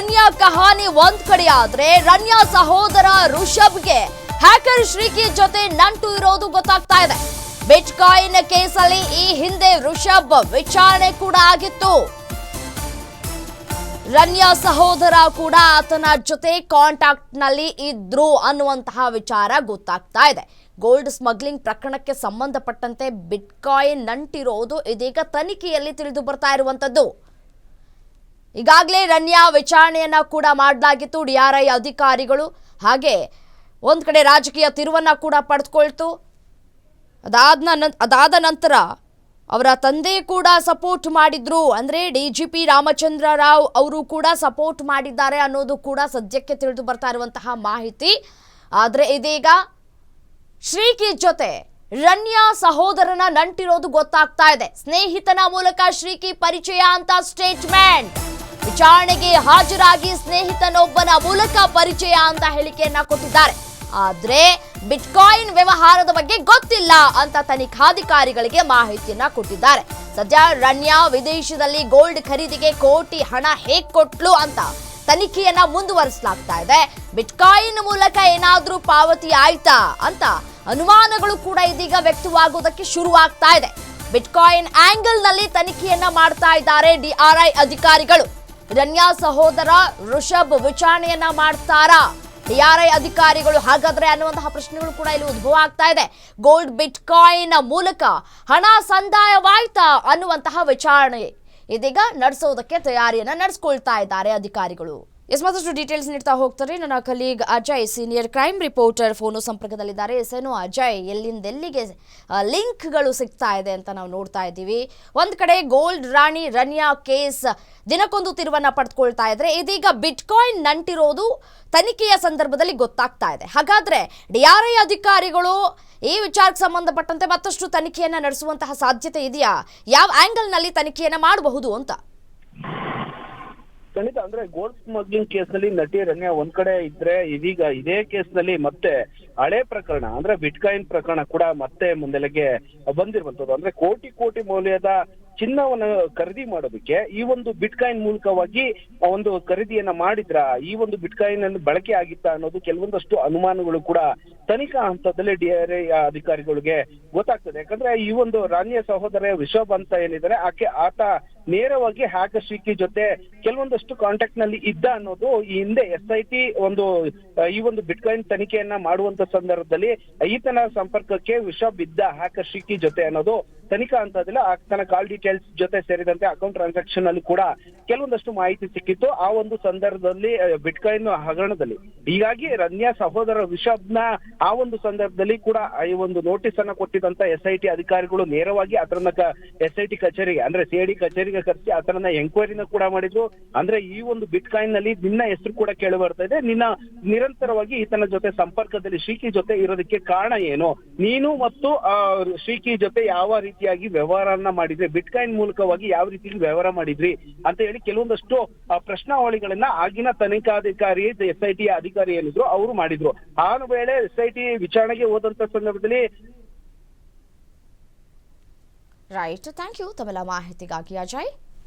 ರನ್ಯಾ ಕಹಾನಿ ಒಂದ್ ಕಡೆ ಆದ್ರೆ ರನ್ಯಾ ಸಹೋದರ ಋಷಭ್ಗೆ ಹ್ಯಾಕರ್ ಶ್ರೀಕಿ ಜೊತೆ ನಂಟು ಇರೋದು ಗೊತ್ತಾಗ್ತಾ ಇದೆ. ಬಿಟ್ ಕಾಯಿನ್ ಕೇಸಲ್ಲಿ ಈ ಹಿಂದೆ ಋಷಭ್ ವಿಚಾರಣೆ ಕೂಡ ಆಗಿತ್ತು. ರನ್ಯಾ ಸಹೋದರ ಕೂಡ ಆತನ ಜೊತೆ ಕಾಂಟ್ಯಾಕ್ಟ್ನಲ್ಲಿ ಇದ್ರು ಅನ್ನುವಂತಹ ವಿಚಾರ ಗೊತ್ತಾಗ್ತಾ ಇದೆ. ಗೋಲ್ಡ್ ಸ್ಮಗ್ಲಿಂಗ್ ಪ್ರಕರಣಕ್ಕೆ ಸಂಬಂಧಪಟ್ಟಂತೆ ಬಿಟ್ಕಾಯಿನ್ ನಂಟಿರೋದು ಇದೀಗ ತನಿಖೆಯಲ್ಲಿ ತಿಳಿದು ಬರ್ತಾ ಇರುವಂತದ್ದು. ಈಗಾಗಲೇ ರನ್ಯಾ ವಿಚಾರಣೆಯನ್ನ ಕೂಡ ಮಾಡಲಾಗಿತ್ತು. ಡಿಆರ್ಐ ಅಧಿಕಾರಿಗಳು ಹಾಗೆ ಒಂದು ಕಡೆ ರಾಜಕೀಯ ತಿರುವನ್ನ ಕೂಡ ಪಡೆದುಕೊಳ್ತು. ಅದಾದ ಅದಾದ ನಂತರ ಅವರ ತಂದೆ ಕೂಡ ಸಪೋರ್ಟ್ ಮಾಡಿದ್ರು. ಅಂದರೆ D G P Ramachandra Rao ಅವರು ಕೂಡ ಸಪೋರ್ಟ್ ಮಾಡಿದ್ದಾರೆ ಅನ್ನೋದು ಕೂಡ ಸದ್ಯಕ್ಕೆ ತಿಳಿದು ಬರ್ತಾ ಇರುವಂತಹ ಮಾಹಿತಿ. ಆದರೆ ಇದೀಗ ಶ್ರೀಕಿ ಜೊತೆ ರನ್ಯಾ ಸಹೋದರನ ನಂಟಿರೋದು ಗೊತ್ತಾಗ್ತಾ ಇದೆ. ಸ್ನೇಹಿತನ ಮೂಲಕ ಶ್ರೀಕಿ ಪರಿಚಯ ಅಂತ ಸ್ಟೇಟ್ಮೆಂಟ್ ವಿಚಾರಣೆಗೆ ಹಾಜರಾಗಿ ಸ್ನೇಹಿತನೊಬ್ಬನ ಮೂಲಕ ಪರಿಚಯ ಅಂತ ಹೇಳಿಕೆಯನ್ನ ಕೊಟ್ಟಿದ್ದಾರೆ. ಆದ್ರೆ ಬಿಟ್ಕಾಯಿನ್ ವ್ಯವಹಾರದ ಬಗ್ಗೆ ಗೊತ್ತಿಲ್ಲ ಅಂತ ತನಿಖಾಧಿಕಾರಿಗಳಿಗೆ ಮಾಹಿತಿಯನ್ನ ಕೊಟ್ಟಿದ್ದಾರೆ. ಸದ್ಯ ರಣ್ಯ ವಿದೇಶದಲ್ಲಿ ಗೋಲ್ಡ್ ಖರೀದಿಗೆ ಕೋಟಿ ಹಣ ಹೇಗ್ ಕೊಟ್ಲು ಅಂತ ತನಿಖೆಯನ್ನ ಮುಂದುವರಿಸಲಾಗ್ತಾ ಇದೆ. ಬಿಟ್ಕಾಯಿನ್ ಮೂಲಕ ಏನಾದ್ರೂ ಪಾವತಿ ಆಯ್ತಾ ಅಂತ ಅನುಮಾನಗಳು ಕೂಡ ಇದೀಗ ವ್ಯಕ್ತವಾಗುವುದಕ್ಕೆ ಶುರುವಾಗ್ತಾ ಇದೆ. ಬಿಟ್ಕಾಯಿನ್ ಆಂಗಲ್ನಲ್ಲಿ ತನಿಖೆಯನ್ನ ಮಾಡ್ತಾ ಇದ್ದಾರೆ ಡಿಆರ್ಐ ಅಧಿಕಾರಿಗಳು. ರನ್ಯಾ ಸಹೋದರ ಋಷಭ್ ವಿಚಾರಣೆಯನ್ನ ಮಾಡ್ತಾರಾ? ಯಾರೇ ಅಧಿಕಾರಿಗಳು ಹಾಗಾದ್ರೆ ಅನ್ನುವಂತಹ ಪ್ರಶ್ನೆಗಳು ಕೂಡ ಇಲ್ಲಿ ಉದ್ಭವ ಆಗ್ತಾ ಇದೆ. ಗೋಲ್ಡ್ ಬಿಟ್ ಕಾಯಿನ್ ಮೂಲಕ ಹಣ ಸಂದಾಯವಾಯ್ತಾ ಅನ್ನುವಂತಹ ವಿಚಾರಣೆ ಇದೀಗ ನಡೆಸೋದಕ್ಕೆ ತಯಾರಿಯನ್ನ ನಡೆಸ್ಕೊಳ್ತಾ ಇದ್ದಾರೆ ಅಧಿಕಾರಿಗಳು. ಎಸ್, ಮತ್ತಷ್ಟು ಡೀಟೇಲ್ಸ್ ನೀಡ್ತಾ ಹೋಗ್ತಾರೆ. ನನ್ನ colleague Ajay senior crime reporter phone ಸಂಪರ್ಕದಲ್ಲಿದ್ದಾರೆ. ಎಸ್ ಏನು ಅಜಯ್ ಎಲ್ಲಿಂದ ಎಲ್ಲಿಗೆ ಲಿಂಕ್ಗಳು ಸಿಗ್ತಾ ಇದೆ ಅಂತ ನಾವು ನೋಡ್ತಾ ಇದ್ದೀವಿ. ಒಂದು ಕಡೆ ಗೋಲ್ಡ್ ರಾಣಿ ರನ್ಯಾ ಕೇಸ್ ದಿನಕ್ಕೊಂದು ತಿರುವನ್ನ ಪಡೆದುಕೊಳ್ತಾ ಇದ್ರೆ, ಇದೀಗ ಬಿಟ್ಕಾಯಿನ್ ನಂಟಿರೋದು ತನಿಖೆಯ ಸಂದರ್ಭದಲ್ಲಿ ಗೊತ್ತಾಗ್ತಾ ಇದೆ. ಹಾಗಾದ್ರೆ ಡಿಆರ್ಐ ಅಧಿಕಾರಿಗಳು ಈ ವಿಚಾರಕ್ಕೆ ಸಂಬಂಧಪಟ್ಟಂತೆ ಮತ್ತಷ್ಟು ತನಿಖೆಯನ್ನ ನಡೆಸುವಂತಹ ಸಾಧ್ಯತೆ ಇದೆಯಾ? ಯಾವ ಆ್ಯಂಗಲ್ನಲ್ಲಿ ತನಿಖೆಯನ್ನ ಮಾಡಬಹುದು ಅಂತ? ಖಂಡಿತ, ಅಂದ್ರೆ ಗೋಲ್ಡ್ ಸ್ಮಗ್ಲಿಂಗ್ ಕೇಸ್ನಲ್ಲಿ ನಟಿ ರಮ್ಯಾ ಒಂದ್ ಕಡೆ ಇದ್ರೆ ಇದೀಗ ಇದೇ ಕೇಸ್ನಲ್ಲಿ ಮತ್ತೆ ಹಳೆ ಪ್ರಕರಣ, ಅಂದ್ರೆ ಬಿಟ್ಕಾಯಿನ್ ಪ್ರಕರಣ ಕೂಡ ಮತ್ತೆ ಮುಂದೆಲೆಗೆ ಬಂದಿರುವಂತದ್ದು ಅಂದ್ರೆ ಕೋಟಿ ಕೋಟಿ ಮೌಲ್ಯದ ಚಿನ್ನವನ್ನು ಖರೀದಿ ಮಾಡೋದಕ್ಕೆ ಈ ಒಂದು ಬಿಟ್ಕಾಯಿನ್ ಮೂಲಕವಾಗಿ ಒಂದು ಖರೀದಿಯನ್ನ ಮಾಡಿದ್ರ ಈ ಒಂದು ಬಿಟ್ಕಾಯಿನ್ ಅನ್ನು ಬಳಕೆ ಆಗಿತ್ತ ಅನ್ನೋದು ಕೆಲವೊಂದಷ್ಟು ಅನುಮಾನಗಳು ಕೂಡ ತನಿಖಾ ಹಂತದಲ್ಲಿ ಡಿ ಆರ್ ಐ ಅಧಿಕಾರಿಗಳಿಗೆ ಗೊತ್ತಾಗ್ತದೆ. ಯಾಕಂದ್ರೆ ಈ ಒಂದು ರಾಣಿಯ ಸಹೋದರ ರಿಷಬ್ ಅಂತ ಏನಿದ್ದಾರೆ ಆಕೆ ಆತ ನೇರವಾಗಿ ಹ್ಯಾಕರ್ ಶಿಕ್ಕಿ ಜೊತೆ ಕೆಲವೊಂದಷ್ಟು ಕಾಂಟ್ಯಾಕ್ಟ್ನಲ್ಲಿ ಇದ್ದ ಅನ್ನೋದು ಈ ಹಿಂದೆ ಎಸ್ ಐ ಟಿ ಒಂದು ಈ ಒಂದು ಬಿಟ್ಕಾಯಿನ್ ತನಿಖೆಯನ್ನ ಮಾಡುವಂತ ಸಂದರ್ಭದಲ್ಲಿ ಈತನ ಸಂಪರ್ಕಕ್ಕೆ ವಿಷ ಬಿದ್ದ ಹ್ಯಾಕರ್ ಶಿಕ್ಕಿ ಜೊತೆ ಅನ್ನೋದು ತನಿಖಾ ಹಂತದಲ್ಲಿ ಆತನ ಕಾಲ್ ಡೀಟೇಲ್ಸ್ ಜೊತೆ ಸೇರಿದಂತೆ ಅಕೌಂಟ್ ಟ್ರಾನ್ಸಾಕ್ಷನ್ ಅಲ್ಲಿ ಕೂಡ ಕೆಲವೊಂದಷ್ಟು ಮಾಹಿತಿ ಸಿಕ್ಕಿತ್ತು. ಆ ಒಂದು ಸಂದರ್ಭದಲ್ಲಿ ಬಿಟ್ಕಾಯಿನ್ ಹಗರಣದಲ್ಲಿ. ಹೀಗಾಗಿ ರನ್ಯಾ ಸಹೋದರ ರಿಷಬ್ನ ಆ ಒಂದು ಸಂದರ್ಭದಲ್ಲಿ ಕೂಡ ಈ ಒಂದು ನೋಟಿಸ್ ಅನ್ನ ಕೊಟ್ಟಿದಂತ ಎಸ್ ಐ ಟಿ ಅಧಿಕಾರಿಗಳು ನೇರವಾಗಿ ಅದರನ್ನ ಎಸ್ ಐ ಟಿ ಕಚೇರಿಗೆ, ಅಂದ್ರೆ ಸಿ ಐ ಡಿ ಕಚೇರಿಗೆ ಕರೆಸಿ ಅದರನ್ನ ಎಂಕ್ವೈರಿನ ಕೂಡ ಮಾಡಿದ್ರು. ಅಂದ್ರೆ ಈ ಒಂದು ಬಿಟ್ಕಾಯಿನ್ನಲ್ಲಿ ನಿನ್ನ ಹೆಸರು ಕೂಡ ಕೇಳಿ ಬರ್ತಾ ಇದೆ. ನಿನ್ನ ನಿರಂತರವಾಗಿ ಈತನ ಜೊತೆ ಸಂಪರ್ಕದಲ್ಲಿ, ಶ್ರೀಕಿ ಜೊತೆ ಇರೋದಕ್ಕೆ ಕಾರಣ ಏನು? ನೀನು ಮತ್ತು ಶ್ರೀಕಿ ಜೊತೆ ಯಾವ ರೀತಿಯಾಗಿ ವ್ಯವಹಾರನ ಮಾಡಿದ್ರಿ ಬಿಟ್ಕಾಯಿನ್ ಮೂಲಕವಾಗಿ ಯಾವ ರೀತಿಯಲ್ಲಿ ವ್ಯವಹಾರ ಮಾಡಿದ್ರಿ ಅಂತ ಹೇಳಿ ಕೆಲವೊಂದಷ್ಟು ಪ್ರಶ್ನಾವಳಿಗಳನ್ನ ಆಗಿನ ತನಿಖಾಧಿಕಾರಿ ಎಸ್ ಐ ಟಿ ಅಧಿಕಾರಿ ಏನಿದ್ರು ಅವರು ಮಾಡಿದ್ರು. ಆ ವೇಳೆ ಎಸ್ ಐ ಟಿ ವಿಚಾರಣೆಗೆ ಹೋದಂತ ಸಂದರ್ಭದಲ್ಲಿ ರೈಟ್ ಥ್ಯಾಂಕ್ ಯು ತಮ್ಮೆಲ್ಲ ಮಾಹಿತಿಗಾಗಿ ಅಜಯ್.